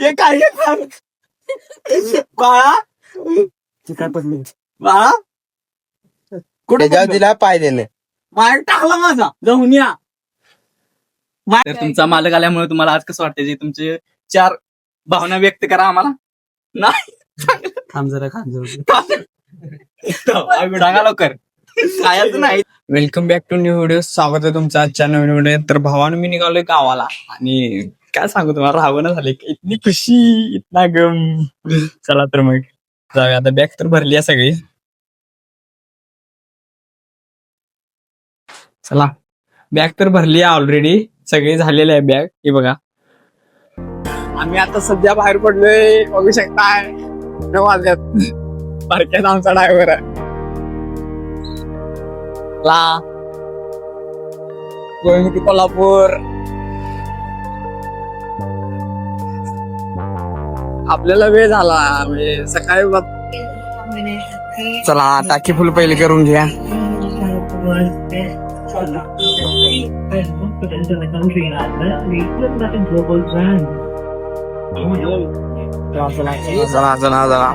हे काय बाळा? काय पडली बाळा? कुठे दिला पाय मार टाकला माझा. जाऊन तर तुमचा मालक आल्यामुळे तुम्हाला आज कसं वाटतं जे तुमचे चार भावना व्यक्त करा आम्हाला. नाही. थांब जरा खांब जरा. सांगा लवकर. खायचं नाही. Welcome back to new video स्वागत आहे तुमचं आजच्या नवीन व्हिडिओ तर भावानं मी निघालोय गावाला. आणि काय सांगू तुम्हाला राहावं झाले इतनी खुशी इतना गम. चला तर मग. जाऊया. आता बॅग तर भरली आहे सगळी. चला. बॅग तर भरली आहे ऑलरेडी सगळी झालेली आहे बॅग हे बघा. आम्ही आता सध्या बाहेर पडलोय. बघू शकताय. नऊ वाजल्यात. बारक्यात आमचा ड्रायव्हर आहे. ला गोविंद कोल्हापूर आपल्याला वेळ झाला म्हणजे सकाळी चला टाकी फुल पहिले करून घ्या चला चला चला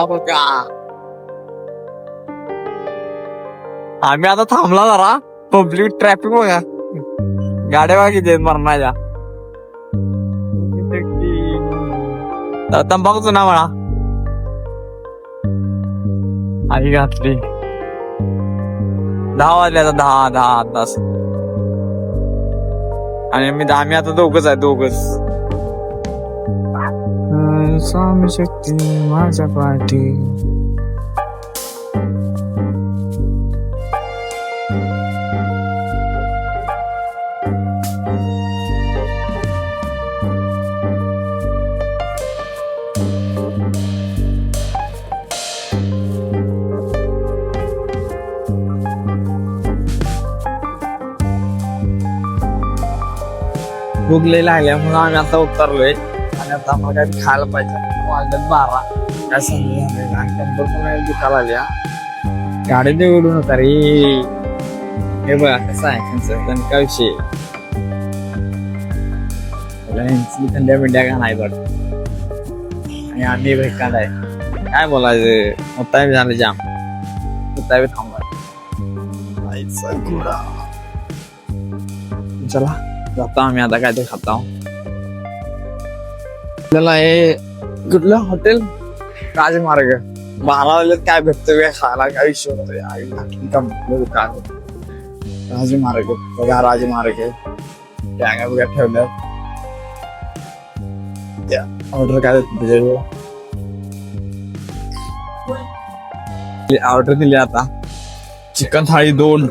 हा आम्ही आता थांबला जरा. पब्लिक ट्रॅफिक बघा. गाड्या बघा किती मरणाच्या. तंबाखूच ना म्हणा. आई घातली. दहा वाजले आता दहा दहा तास. आणि मी आम्ही आता दोघच आहे दोघच. स्वामी शक्ती माझ्या पाठी. भुगलेला लई म्हणून आम्ही आता उतरलोय. आणि आता आम्हाला काही खायला पाहिजे. वाजल्यात बारा. काय समजा आणि नंबर पण नाही दुखायला आल्या. गाडी निवडून होता रे. हे बघा कसं आहे त्यांचं दणका विषय? त्याला यांची थंड्या बिंड्या घालाय वाटत आणि आम्ही भेटणार आहे. काय बोलायचं? मोठा झालं जाम. मोठा बी थांबला चला जाता आम्ही. आता काय ते खाता. आपल्याला हे कुठलं? हॉटेल? राजमार्ग. बारा काय भेटतं वेळ खायला? काय विषय होतो? दुकान राजमार्ग. बघा राजमार्ग त्या बघा ठेवल्या त्या. ऑर्डर काय ऑर्डर दिली आता. चिकन थाळी दोन.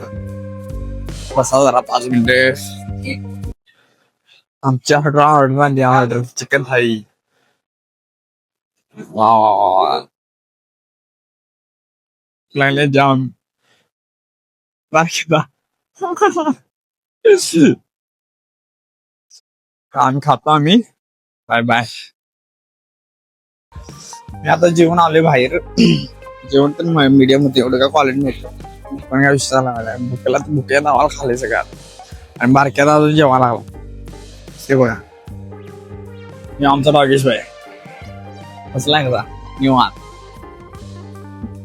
बसा जरा पाच मिनिटे. आमच्या ऑर्डर ऑर्डर आणली ऑर्डर चिकन थाळी वा वा वा वा. लागले जाम बारकीदा आम्ही खातो आम्ही बाय बाय मी आता जेवण आले बाहेर जेवण तर मीडियम होते एवढं काय क्वालिटी नव्हतं पण काय विषय झाला भुकेला भुक्या नावाला खाल्ले सगळ्यात आणि बारक्याला अजून जेवायला लागला हे बघा. मी आमचा डागेश भाई. बसलाय कसा निवांत.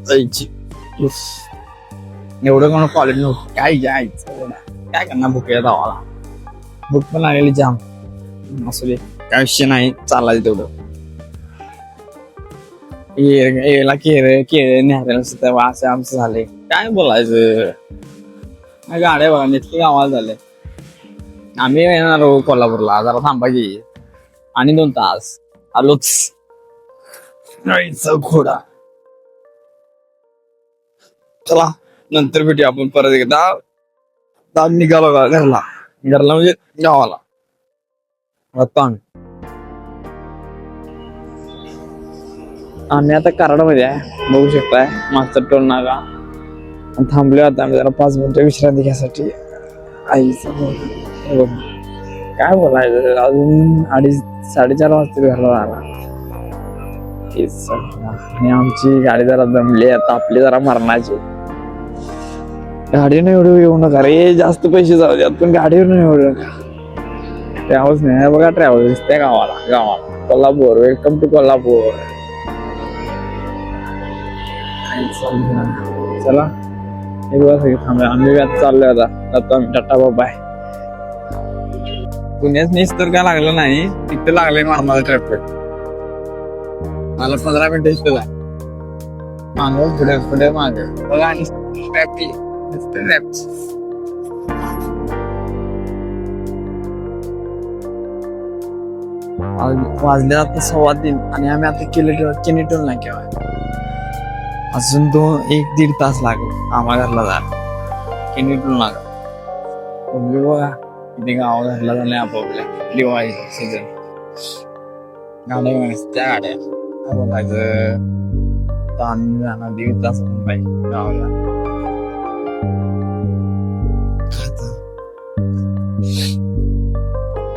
जायची. उफ. एवढं कोण कॉलेज नव्हतं काय जायचं? काय करणार भुके धावाला भूक पण लागलेली जाम. असू दे. काय विषय नाही. चालायचं तेवढं. ये- याला केळ केळ न्यायला सुद्धा असं आमचं झाले काय बोलायचं? नाही, गाड्या बघा नेटकी गावाला झाले आम्ही येणार आहोत कोल्हापूरला. जरा थांबा की. आणि दोन तास. आलोच. नाहीचा घोडा. चला नंतर भेटूया आपण परत एकदा. आता निघालो का घरला? घरला म्हणजे? गावाला. आता आम्ही. आम्ही आता कराडमध्ये आहे. बघू शकताय. मास्तर टोल नागा थांबले आता आम्ही जरा पाच मिनिटं विश्रांती घ्यायसाठी. आईचं. काय बोलायचं? अजून अडीच साडेचार वाजता घरला आला तेच आणि आमची गाडी जरा दमली आता आपली जरा मरणाची. गाडीनं एवढं येऊ नका रे. जास्त पैसे जाऊ द्यात पण गाडीवर एवढं नका. ट्रॅव्हल्स नाही. बघा ट्रॅव्हल्स त्या गावाला. गावाला. कोल्हापूर. Welcome to Kolhapur. चला. एक बघा सगळे थांबूया. आम्ही व्याज आता चाललोय आता. आता आम्ही. टाटा आहे पुण्यात नीस तर काय लागलं नाही तिथे लागले मारणार ट्रॅफिक मला पंधरा मिनिटं इथं आहे मागं पुढे पुढे मागे. बघा आणि ट्रॅफिक वाजले आता सव्वा तीन आणि आम्ही आता किलो किनीटून नाही केव्हा अजून दोन एक दीड तास लागेल आम्हाला घरला जायला. किनीटून लागेल. बघा. किती गाव घरला झाले आपापल्या दिवाळी सीझन गाड्या घेऊन त्या गाड्या काय बोलायचं आता आम्ही जाणार दीड तास मुंबई गावाला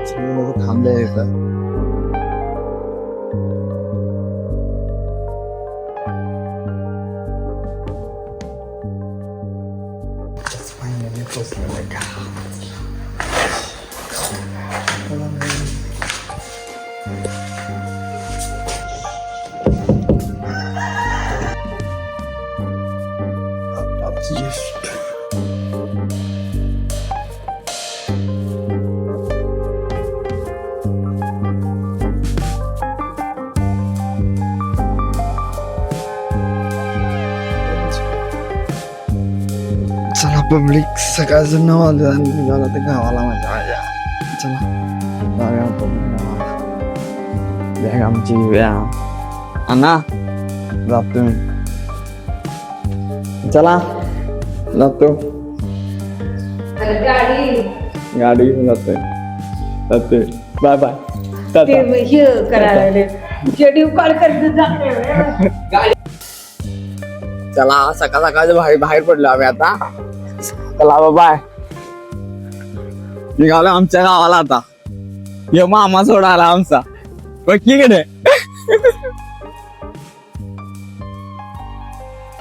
सगळे लोक थांबले इथं Finally पोचलेलं आहे का पब्लिक सकाळचं नऊ वाजलं आणि निघाला तर गावाला माझ्या माझ्या चला जाऊया गावाला. बॅग आमची घेऊया. अण्णा जातो मी. चला जातो. गाडी. गाडी घेऊन जातोय. जातोय. Bye bye. चला सकाळ सकाळचं बाहेर बाहेर पडलो आम्ही आता. चला बाय निघालो आमच्या गावाला आता. ये मामा सोडा आला आमचा. बघ की कडे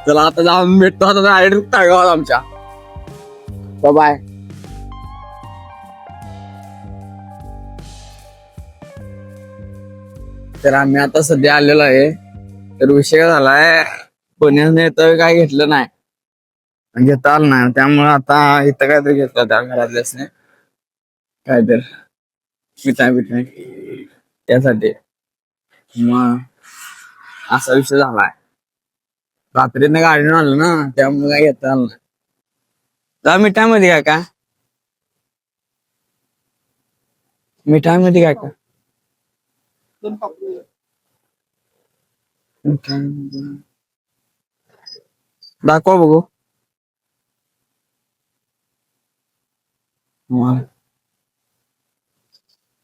चला आता जाऊन भेटतो. आता डायरेक्ट ताळगावात आमच्या. बाय तर आम्ही आता सध्या आलेलो आहे. तर विषय झालाय तर काय घेतलं नाही. म्हणजे घेता आलं नाही त्यामुळे आता इथं काहीतरी घेतलं त्या घरातल्याच काय तर मिठाई बिठाई त्यासाठी. मग असा विषय झालाय. रात्रीत गाडीनं आलं ना त्यामुळे काय घेता आलं नाही. जा मिठाईमध्ये काय का? मिठाईमध्ये काय का? दाखवा बघू. मग.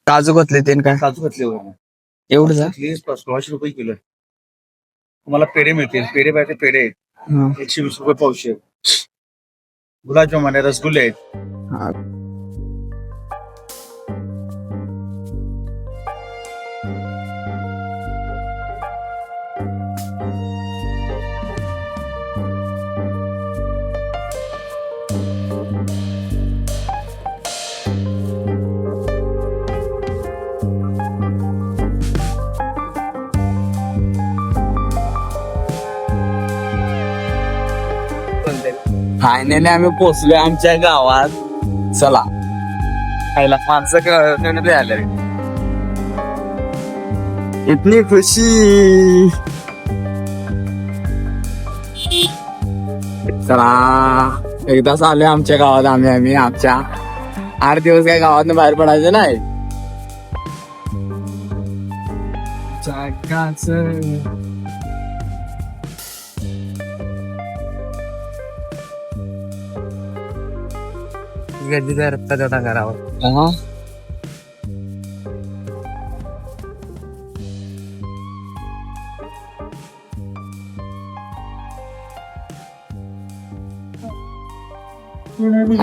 काजू घातले ते काय काजू घातले. एवढं जा सोळाशे रुपये किलो आहे. तुम्हाला पेढे मिळतील पेढे पाहिजे पेढे आहेत हा. एकशे वीस रुपये पावशे गुलाबजामुन आहे रसगुल्ले आहेत हा. फायनली आम्ही पोहोचलोय आमच्या गावात. चला. खायला माणसं क- आले इतनी खुशी. चला. एकदाच आलोय आमच्या गावात आम्ही आम्ही आमच्या. आठ दिवस काय गावात बाहेर पडायचं नाही. जगाचं. गर्दी रस्ता तेवढा करावा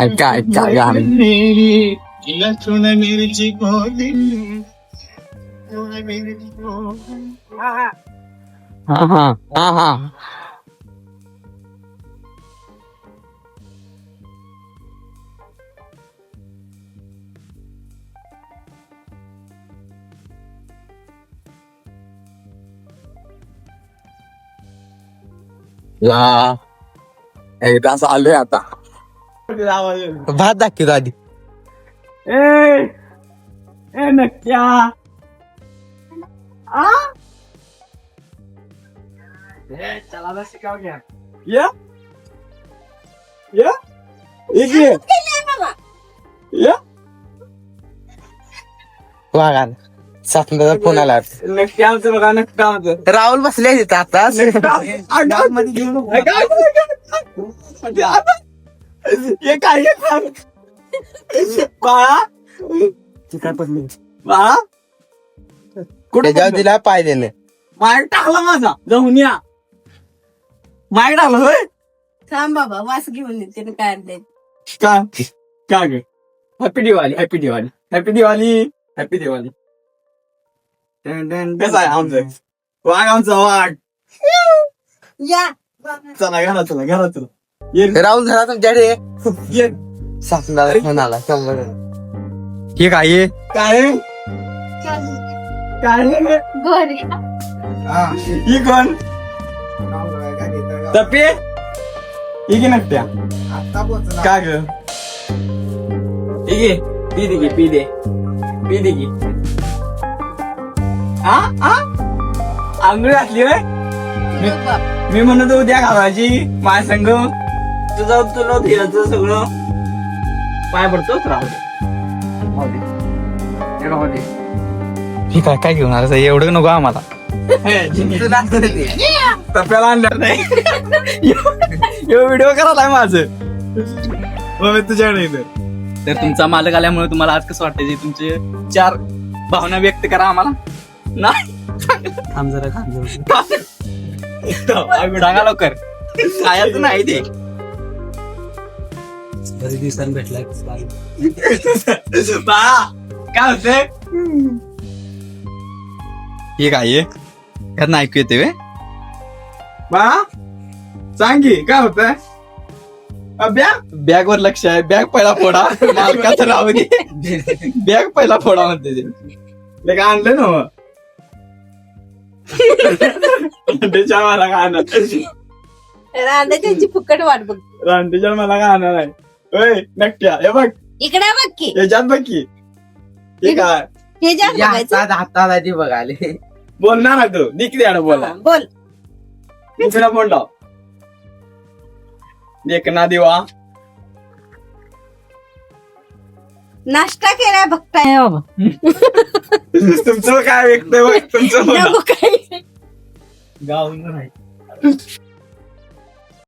ऐका ऐका गाणी हा हा हा हा ला एकदा आलोय आता भात दाखवतो आधी ए ए नक्क्या आ ए चला बस शिकाव घ्या या या एक ये या बघा सातंदाचा फोन आला. नक्क्या आमचं बघा नक्का आमचं. राहुल बसले तिथे आता. हे काय हे काय? बाळा? काय पडली. बाळा? कुठे त्याच्यावर दिला पाय देणे. माय टाकला माझा. जाऊन या. माय टाकला होय? थांब बाबा वास घेऊन येते काय आणलंय. का का ग? Happy Diwali happy Diwali happy Diwali happy Diwali कसं आहे आमचं वाघ आमचा वाघ या चला घरा चला घरा चला. ये. राहुल झाला तुमच्याकडे ये. फोन आला शंभर हे काय आहे? काय? काय? ही कोण तपे ही की नकट्या का ग ही घे पी दे घे पी दे. पी दे आ? आ? आंघोळ घातली होय? मी म्हणत उद्या घालायची माय संग. तुझं तुला फिरायचं सगळं पाय पडतोच राहू दे. राहू दे. हे राहू दे. हे काय काय घेऊन आलं एवढं नको आम्हाला. टप्प्याला आणलं नाही. व्हिडिओ करायला आहे माझं. तुझ्याकडे तर तुमचा मालक आल्यामुळे तुम्हाला आज कसं वाटतं तुमचे चार भावना व्यक्त करा आम्हाला. नाही. थांब जरा थांब सांगा लवकर. खायचं नाही ते. बरेच दिवसांनी भेटलाय. बाळा काय होतंय हे काय आहे? ऐकू येते वे बाळा सांग की काय होतंय? अभ्या बॅग वर लक्ष आहे. बॅग पहिला फोडा. मालकाचं राहू दे बॅग पहिला फोडा म्हणते ते. ले का आणलं ना मग रांडेच्या मला राधा त्यांची फुकट वाट बघ. रांडेच्या मला आणणार नाही होय नक्क्या हे बघ. इकडे बघ की. याच्यात बघ की. हे काय? हे ज्या बघायचं. हाताला ती बघाले बोलणार ना तू. निकली आण बोला हा, बोल. दुसरा फोन लाव देखना दिवा. नाश्ता केलाय बघताय. बाबा तुमचं काय व्यक्त बघ. तुमचं बोला. नको काही. गाव नाही